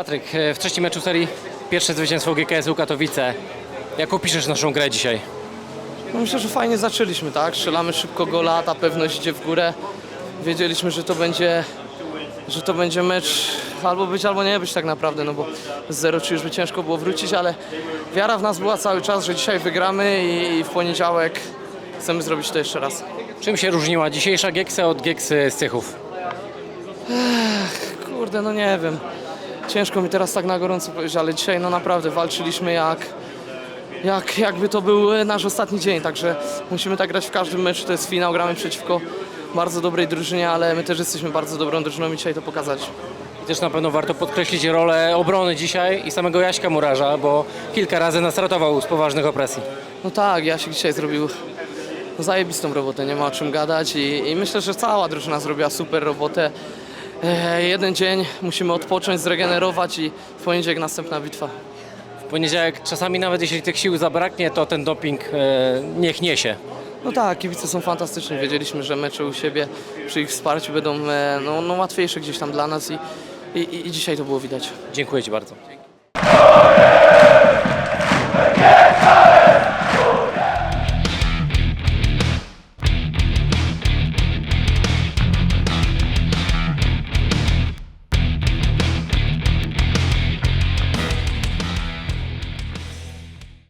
Patryk, e, w trzecim meczu serii pierwsze zwycięstwo GKS-u Katowice. Jak opiszesz naszą grę dzisiaj? No myślę, że fajnie zaczęliśmy, tak? Strzelamy szybko gola, ta pewność idzie w górę. Wiedzieliśmy, że to będzie, że to będzie mecz albo być, albo nie być tak naprawdę, no bo z 0-3 już by ciężko było wrócić, ale wiara w nas była cały czas, że dzisiaj wygramy i, i w poniedziałek chcemy zrobić to jeszcze raz. Czym się różniła dzisiejsza Gieksa od Gieksy z Cychów? Kurde, no nie wiem. Ciężko mi teraz tak na gorąco powiedzieć, ale dzisiaj no naprawdę walczyliśmy jak, jak jakby to był nasz ostatni dzień, także musimy tak grać w każdym meczu, to jest finał, gramy przeciwko bardzo dobrej drużynie, ale my też jesteśmy bardzo dobrą drużyną i dzisiaj to pokazać. I też na pewno warto podkreślić rolę obrony dzisiaj i samego Jaśka Murarza, bo kilka razy nas ratował z poważnych opresji. No tak, Jasik dzisiaj zrobił zajebistą robotę, nie ma o czym gadać i, i myślę, że cała drużyna zrobiła super robotę. Jeden dzień musimy odpocząć, zregenerować i w poniedziałek następna bitwa. W poniedziałek czasami nawet jeśli tych sił zabraknie, to ten doping e, niech niesie. No tak, kibice są fantastyczni. Wiedzieliśmy, że mecze u siebie przy ich wsparciu będą e, no, no, łatwiejsze gdzieś tam dla nas i, i, i dzisiaj to było widać. Dziękuję Ci bardzo.